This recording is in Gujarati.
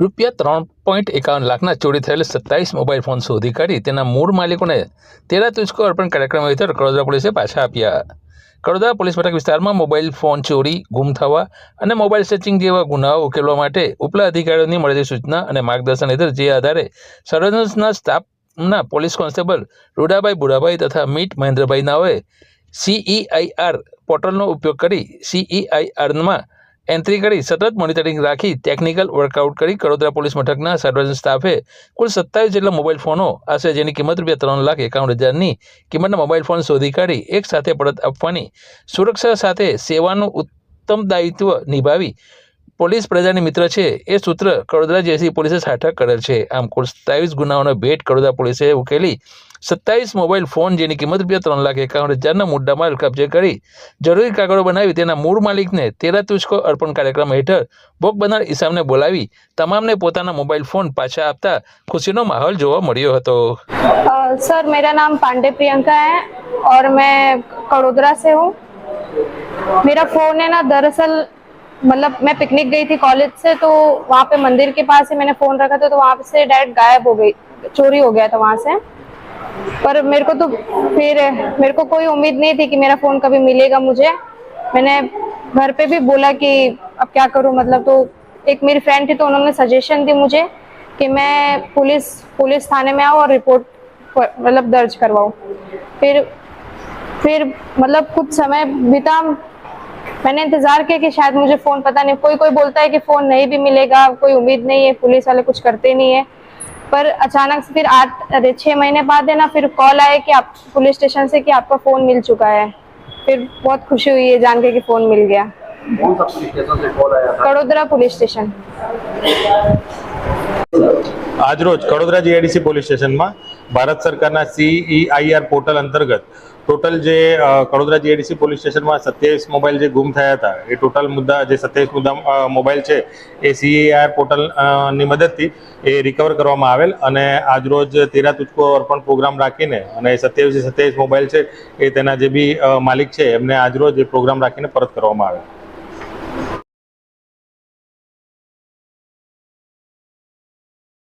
રૂપિયા ત્રણ પોઈન્ટ એકાવન લાખના ચોરી થયેલ સત્તાવીસ મોબાઈલ ફોન શોધી કાઢી તેના મૂળ માલિકોને તેરા તુચકો અર્પણ કાર્યક્રમ હેઠળ કડોદરા પોલીસે પાછા આપ્યા. કડોદરા પોલીસ મથક વિસ્તારમાં મોબાઈલ ફોન ચોરી, ગુમ થવા અને મોબાઈલ સર્ચિંગ જેવા ગુનાઓ ઉકેલવા માટે ઉપલા અધિકારીઓની મળેલી સૂચના અને માર્ગદર્શન હેઠળ જે આધારે સર્વેલન્સના સ્ટાફના પોલીસ કોન્સ્ટેબલ રૂડાભાઈ બુડાભાઈ તથા મીટ મહેન્દ્રભાઈ નાઓએ સીઈઆઈઆર પોર્ટલનો ઉપયોગ કરી સીઈઆઈઆરમાં એન્ટ્રી કરી સતત મોનિટરિંગ રાખી ટેકનિકલ વર્કઆઉટ કરી કડોદરા પોલીસ મથકના સર્વેલન્સ સ્ટાફે કુલ સત્તાવીસ જેટલા મોબાઈલ ફોનો, આશરે જેની કિંમત રૂપિયા ત્રણ લાખ એકાવન હજારની કિંમતના મોબાઈલ ફોન શોધી કાઢી એક સાથે પરત આપવાની સુરક્ષા સાથે સેવાનું ઉત્તમ દાયિત્વ નિભાવી પોલીસ પ્રજાની મિત્ર છે એ સૂત્ર કડોદરા જેસી પોલીસે સાઠક કરેલ છે આમ કુલ સત્તાવીસ ગુનાઓનો ભેટ કડોદરા પોલીસે ઉકેલી સત્તાવીસ મોબાઈલ ફોન જેની કિંમત રૂપિયા ત્રણ લાખ એકાવન હજારના મુદ્દામાલ કબજે કરી જરૂરી કાગળો બનાવી તેના મૂળ માલિકને તેરા તુચકો અર્પણ કાર્યક્રમ હેઠળ ભોગ બનનાર ઈસામને બોલાવી તમામને પોતાના મોબાઈલ ફોન પાછા આપતા ખુશીનો માહોલ જોવા મળ્યો હતો अ, सर मेरा नाम पांडे प्रियंका है और मैं कड़ोदरा से हूँ मेरा फ़ोन है ना दरअसल मतलब मैं पिकनिक गई थी कॉलेज से तो वहाँ पे मंदिर के पास ही मैंने फ़ोन रखा था तो वहाँ से डायरेक्ट गायब हो गई, चोरी हो गया था वहाँ से। पर मेरे को तो फिर, मेरे को कोई उम्मीद नहीं थी कि मेरा फ़ोन कभी मिलेगा मुझे। मैंने घर पे भी बोला कि अब क्या करूँ मतलब तो एक मेरी फ्रेंड थी तो उन्होंने सजेशन दी मुझे कि मैं पुलिस पुलिस थाने में आऊँ और रिपोर्ट मतलब दर्ज करवाऊँ। फिर फिर मतलब कुछ समय बीता मैंने इंतजार किया कि शायद मुझे फोन पता नहीं कोई कोई बोलता है कि फोन नहीं भी मिलेगा कोई उम्मीद नहीं है पुलिस वाले कुछ करते नहीं है पर अचानक से फिर आठ अरे छः महीने बाद है ना फिर कॉल आया कि आप पुलिस स्टेशन से कि आपका फोन मिल चुका है फिर बहुत खुशी हुई है जान के कि फोन मिल गया कौन सा पुलिस स्टेशन से कॉल आया था कड़ोदरा पुलिस स्टेशन આજરોજ કડોદરા જીઆઈડીસી પોલીસ સ્ટેશનમાં ભારત સરકારના સીઈઆઈઆર પોર્ટલ અંતર્ગત ટોટલ જે કડોદરા જીઆઈડીસી પોલીસ સ્ટેશનમાં સત્યાવીસ મોબાઈલ જે ગુમ થયા હતા, એ ટોટલ મુદ્દા, જે સત્યાવીસ મુદ્દા મોબાઈલ છે, એ સીઈઆઈઆર પોર્ટલની મદદથી એ રિકવર કરવામાં આવેલ અને આજરોજ તેરા તુચકો અર્પણ પ્રોગ્રામ રાખીને અને સત્યાવીસ સત્યાવીસ મોબાઈલ છે, એ તેના જે બી માલિક છે, એમને આજરોજ એ પ્રોગ્રામ રાખીને પરત કરવામાં આવેલ.